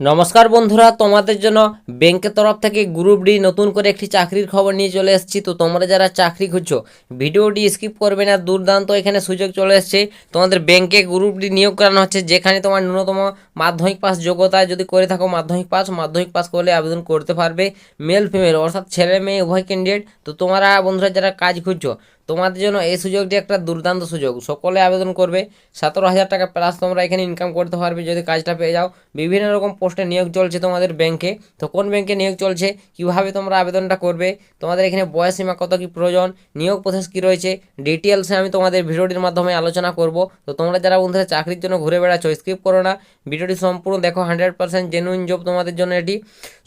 নমস্কার বন্ধুরা, তোমাদের জন্য ব্যাংকের তরফ থেকে গ্রুপ ডি নতুন করে একটি চাকরির খবর নিয়ে চলে এসেছি। তো তোমরা যারা চাকরি খুঁজছো, ভিডিওটি স্কিপ করবে না, দুর্দান্ত এখানে সুযোগ চলে এসেছে। তোমাদের ব্যাংকে গ্রুপ ডি নিয়োগ করানো হচ্ছে, যেখানে তোমার ন্যূনতম মাধ্যমিক পাস যোগ্যতা যদি করে থাকো, মাধ্যমিক পাস মাধ্যমিক পাস করলে আবেদন করতে পারবে, মেল ফিমেল, অর্থাৎ ছেলে মেয়ে, উভয় ক্যান্ডিডেট তো তোমরা বন্ধুরা যারা কাজ খুঁজছো তোমাদের জন্য এই সুযোগটি একটা দুর্দান্ত সুযোগ। সকলে আবেদন করবে, সতেরো হাজার টাকা প্লাস তোমরা এখানে ইনকাম করতে পারবে যদি কাজটা পেয়ে যাও। বিভিন্ন রকম পোস্টে নিয়োগ চলছে তোমাদের ব্যাংকে তো কোন ব্যাংকে নিয়োগ চলছে, কীভাবে তোমরা আবেদনটা করবে, তোমাদের এখানে বয়স সীমা কত কী প্রয়োজন, নিয়োগ প্রসেস কী রয়েছে ডিটেলসে আমি তোমাদের ভিডিওটির মাধ্যমে আলোচনা করব। তো তোমরা যারা বন্ধুরা চাকরির জন্য ঘুরে বেড়াচ্ছ স্কিপ করো না। ভিডিওটি সম্পূর্ণ দেখো হান্ড্রেড পার্সেন্ট জেনুইন জব তোমাদের জন্য এটি।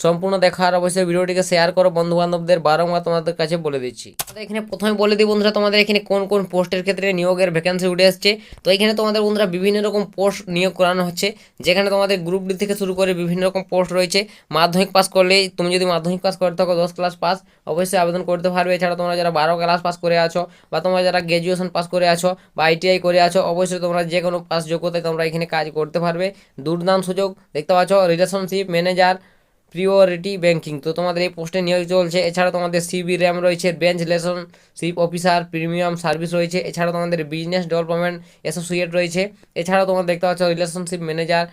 সম্পূর্ণ দেখা আর অবশ্যই ভিডিওটিকে শেয়ার করো বন্ধু বান্ধবদের বারংবার তোমাদের কাছে বলে দিচ্ছি। এখানে প্রথমে বলে দিই বন্ধুরা তোমাদের এখানে কোন কোন পোস্টের ক্ষেত্রে নিয়োগের ভ্যাকেন্সি উঠে আসছে? তো এখানে তোমাদের বন্ধুরা বিভিন্ন রকম পোস্ট নিয়োগ করানো হচ্ছে, যেখানে তোমাদের গ্রুপ ডি থেকে শুরু করে বিভিন্ন রকম পোস্ট রয়েছে। মাধ্যমিক পাস করলে, তুমি যদি মাধ্যমিক পাস করে থাকো, দশ ক্লাস পাস অবশ্যই আবেদন করতে পারবে। এছাড়া তোমরা যারা বারো ক্লাস পাস করে আছো, বা তোমরা যারা গ্র্যাজুয়েশন পাস করে আছো, বা আইটিআই করে আছো, অবশ্যই তোমরা যে কোনো পাস যোগ্যতায় তোমরা এখানে কাজ করতে পারবে। দুর্দান্ত সুযোগ, দেখতে পাচ্ছ রিলেশনশিপ ম্যানেজার প্রিওরিটি ব্যাংকিং তো তোমাদের এই পোস্টে নিয়োগ চলছে, এছাড়া তোমাদের সিবি র্যাম রয়েছে branch relationship officer premium service রয়েছে, এছাড়া তোমাদের বিজনেস ডেভেলপমেন্ট অ্যাসোসিয়েট রয়েছে এছাড়াও তোমরা দেখতে পাচ্ছ রিলেশনশিপ ম্যানেজার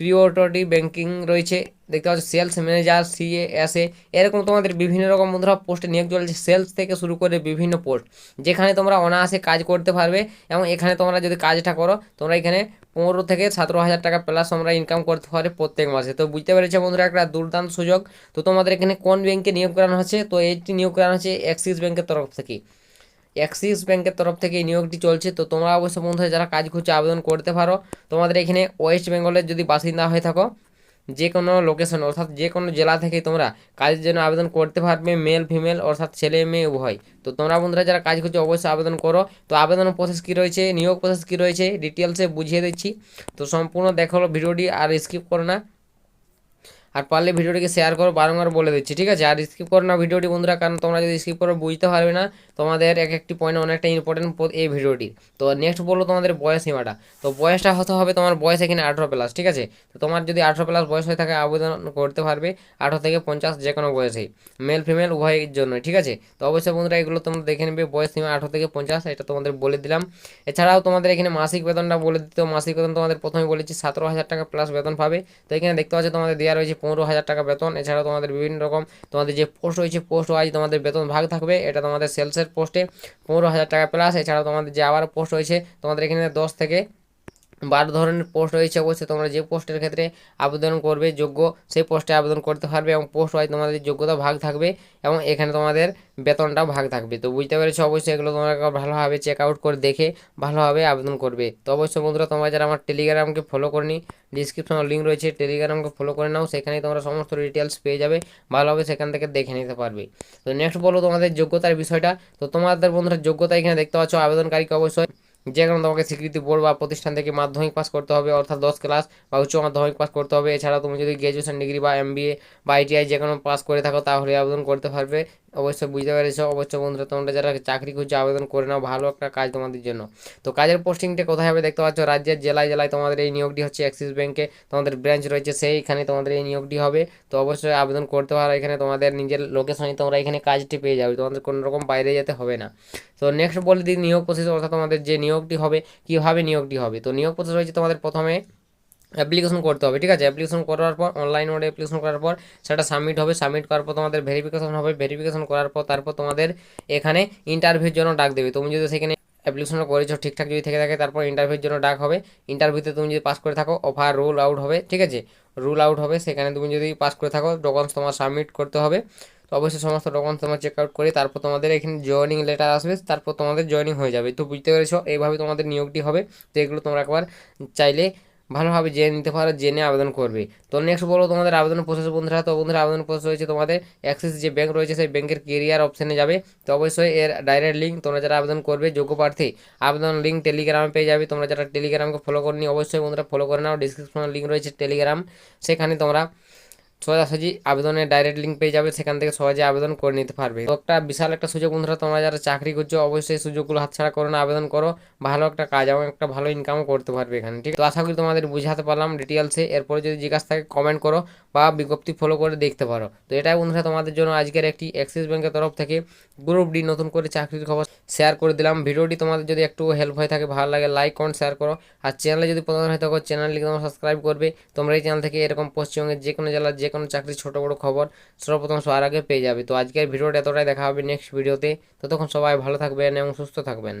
প্রিওরিটি ব্যাংকিং রয়েছে, দেখতে পাচ্ছ সেলস ম্যানেজার সিএ এসএ এরকম তোমাদের বিভিন্ন রকম বন্ধুরা পোস্টে নিয়োগ চলছে সেলস থেকে শুরু করে বিভিন্ন পোস্ট যেখানে তোমরা অনায়াসে কাজ করতে পারবে, এবং এখানে তোমরা যদি কাজটা করো, তোমরা এখানে পনেরো থেকে সতেরো হাজার টাকা প্লাস আমরা ইনকাম করতে পারি প্রত্যেক মাসে। তো বুঝতে পেরেছি বন্ধুরা, একটা দুর্দান্ত সুযোগ। তো তোমাদের এখানে কোন ব্যাংকে নিয়োগ করানো হচ্ছে? তো এইটি নিয়োগ করানো হচ্ছে অ্যাক্সিস ব্যাংকের তরফ থেকে। অ্যাক্সিস ব্যাংকের তরফ থেকে নিয়োগটি চলছে। তো তোমরা অবশ্য বন্ধুরা যারা কাজ খুঁজছে আবেদন করতে পারো। তোমাদের এখানে ওয়েস্ট বেঙ্গলের যদি বাসিন্দা হয়ে থাকো যে কোনো লোকেশন অর্থাৎ যে কোনো জেলা থেকে তোমরা কাজের জন্য আবেদন করতে পারবে মেল ফিমেল অর্থাৎ ছেলে, মেয়ে, উভয়। তো তোমরা বন্ধুরা যারা কাজ করছ, অবশ্যই আবেদন করো। তো আবেদন প্রসেস কী রয়েছে, নিয়োগ প্রসেস কী রয়েছে ডিটেলসে বুঝিয়ে দিচ্ছি। তো সম্পূর্ণ দেখো ভিডিওটি আর স্কিপ করো না। আর পারলে ভিডিওটিকে শেয়ার করো, বারংবার বলে দিচ্ছি, ঠিক আছে? আর স্কিপ করো না ভিডিওটি বন্ধুরা, কারণ তোমরা যদি স্কিপ করো, বুঝতে পারবে না, তোমাদের এক একটি পয়েন্ট অনেকটা ইম্পর্টেন্ট এই ভিডিওটি তো নেক্সট বলল তোমাদের বয়স সীমাটা। তো বয়সটা হতে হবে তোমার বয়স এখানে আঠেরো প্লাস ঠিক আছে? তো তোমার যদি আঠেরো প্লাস বয়স হয়ে থাকে, আবেদন করতে পারবে আঠেরো থেকে পঞ্চাশ যে কোনো বয়সেই মেল ফিমেল উভয়ের জন্য ঠিক আছে? তো অবশ্যই বন্ধুরা এগুলো তোমরা দেখে নেবে, বয়স সীমা আঠেরো থেকে পঞ্চাশ, এটা তোমাদের বলে দিলাম। এছাড়াও তোমাদের এখানে মাসিক বেতনটা বলে দিতে, মাসিক বেতন তোমাদের প্রথমে বলেছি, সতেরো হাজার টাকা প্লাস বেতন পাবে। তো এখানে দেখতে পাচ্ছ তোমাদের দেওয়া রয়েছে পনেরো হাজার টাকা বেতন। এছাড়াও তোমাদের বিভিন্ন রকম তোমাদের যে পোস্ট রয়েছে, পোস্ট ওয়াইজ তোমাদের বেতন ভাগ থাকবে। এটা তোমাদের সেলসের পোস্টে পনেরো হাজার টাকা প্লাস এছাড়াও তোমাদের যে আবার পোস্ট রয়েছে, তোমাদের এখানে দশ থেকে বারো ধরনের পোস্ট রয়েছে অবশ্যই তোমরা যে পোস্টের ক্ষেত্রে আবেদন করবে, যোগ্য, সেই পোস্টে আবেদন করতে পারবে এবং পোস্ট ওয়াইজ তোমাদের যোগ্যতা ভাগ থাকবে এবং এখানে তোমাদের বেতনটাও ভাগ থাকবে। তো বুঝতে পেরেছ অবশ্যই এগুলো তোমরা ভালোভাবে চেক আউট করে দেখে ভালোভাবে আবেদন করবে। তো অবশ্যই বন্ধুরা তোমরা যারা আমার টেলিগ্রামকে ফলো করনি ডিসক্রিপশনে লিঙ্ক রয়েছে টেলিগ্রামকে ফলো করে নাও, সেখানেই তোমরা সমস্ত ডিটেলস পেয়ে যাবে, ভালোভাবে সেখান থেকে দেখে নিতে পারবে। তো নেক্সট বলো তোমাদের যোগ্যতার বিষয়টা। তো তোমাদের বন্ধুরা যোগ্যতা এখানে দেখতে পাচ্ছ, আবেদনকারীকে অবশ্যই যে কারণে তোমাকে স্বীকৃতি বোর্ড বা প্রতিষ্ঠান থেকে মাধ্যমিক পাস করতে হবে, অর্থাৎ দশ ক্লাস বা উচ্চ মাধ্যমিক পাস করতে হবে। এছাড়া তুমি যদি গ্র্যাজুয়েশন ডিগ্রি বা এম বা আইটিআই যে কোনো পাস করে থাকো, তাহলে আবেদন করতে পারবে। অবশ্যই বুঝতে পেরেছ। অবশ্যই বন্ধুরা, তোমরা যারা চাকরি খুঁজছে, আবেদন করে নাও। ভালো একটা কাজ তোমাদের জন্য। তো কাজের পোস্টিংটা কোথায় হবে দেখতে পাচ্ছ? রাজ্যের জেলায় জেলায় তোমাদের এই নিয়োগটি হচ্ছে অ্যাক্সিস ব্যাংকে তোমাদের ব্রাঞ্চ রয়েছে সেইখানে তোমাদের এই নিয়োগটি হবে। তো অবশ্যই আবেদন করতে পারো এখানে। তোমাদের নিজের লোকেশনে তোমরা এখানে কাজটি পেয়ে যাবে। তোমাদের কোনো রকম বাইরে যেতে হবে না। তো নেক্সট বলে দিই, নিয়োগ প্রসেস অর্থাৎ তোমাদের যে নিয়োগটি হবে, কীভাবে নিয়োগটি হবে? তো নিয়োগ প্রসেস রয়েছে তোমাদের প্রথমে অ্যাপ্লিকেশন করতে হবে, ঠিক আছে? অ্যাপ্লিকেশন করার পর অনলাইন মোডে অ্যাপ্লিকেশন করার পর সেটা সাবমিট হবে সাবমিট করার পর তোমাদের ভেরিফিকেশন হবে ভেরিফিকেশন করার পর তারপর তোমাদের এখানে ইন্টারভিউর জন্য ডাক দেবে। তুমি যদি সেখানে অ্যাপ্লিকেশন করেছ, ঠিকঠাক যদি থেকে থাকে, তারপর ইন্টারভিউর জন্য ডাক হবে। ইন্টারভিউতে তুমি যদি পাস করে থাকো অফার রুল আউট হবে, ঠিক আছে? রুল আউট হবে, সেখানে তুমি যদি পাস করে থাকো ডকুমেন্টস তোমার সাবমিট করতে হবে। তো অবশ্যই সমস্ত ডকুমেন্টস তোমার চেক আউট করে, তারপর তোমাদের এখানে জয়েনিং লেটার আসবে, তারপর তোমাদের জয়েনিং হয়ে যাবে। তো বুঝতে পেরেছ, এইভাবে তোমাদের নিয়োগটি হবে। তো এগুলো তোমরা একবার চাইলে ভালোভাবে জেনে নিতে পারো, জেনে আবেদন করবে। তো নেক্সট বলো তোমাদের আবেদন প্রসেস বন্ধুরা, তো বন্ধুরা আবেদন প্রসেস রয়েছে তোমাদের অ্যাক্সিস যে ব্যাঙ্ক রয়েছে, সেই ব্যাংকের কেরিয়ার অপশানে যাবে। তো অবশ্যই এর ডাইরেক্ট লিঙ্ক তোমরা যারা আবেদন করবে, যোগ্য প্রার্থী, আবেদন লিঙ্ক টেলিগ্রামে পেয়ে যাবে। তোমরা যারা টেলিগ্রামকে ফলো করনি, অবশ্যই বন্ধুরা ফলো করে নাও। ডিসক্রিপশনে লিঙ্ক রয়েছে টেলিগ্রাম সেখানে তোমরা সোজাসুজি আবেদনের ডাইরেক্ট লিঙ্ক পেয়ে যাবে, সেখান থেকে সহজে আবেদন করে নিতে পারবে। তো একটা বিশাল একটা সুযোগ বন্ধুরা, তোমরা যারা চাকরি করছ, অবশ্যই সুযোগগুলো হাতছাড়া করো না, আবেদন করো। ভালো একটা কাজ এবং একটা ভালো ইনকামও করতে পারবে এখানে, ঠিক? তো আশা করি তোমাদের বুঝাতে পারলাম ডিটেলসে এরপরে যদি জিজ্ঞাসা থাকে কমেন্ট করো বা বিজ্ঞপ্তি ফলো করে দেখতে পারো। তো এটাই বন্ধুরা তোমাদের জন্য আজকের একটি অ্যাক্সিস ব্যাংকের তরফ থেকে। গ্রুপ ডি নতুন করে চাকরির খবর শেয়ার করে দিলাম। ভিডিওটি তোমাদের যদি একটু হেল্প হয়ে থাকে, ভালো লাগে লাইক কমেন্ট শেয়ার করো। আর চ্যানেলে যদি প্রথম হয়ে থাকো চ্যানেলটিকে তোমরা সাবস্ক্রাইব করবে। তোমরা এই চ্যানেল থেকে এরকম পশ্চিমবঙ্গের যে কোনো জেলার যে কোনো চাকরির ছোটো বড়ো খবর সর্বপ্রথম সবার আগে পেয়ে যাবে। তো আজকের ভিডিওটা এতটাই, দেখা হবে নেক্সট ভিডিওতে ততক্ষণ সবাই ভালো থাকবেন এবং সুস্থ থাকবেন।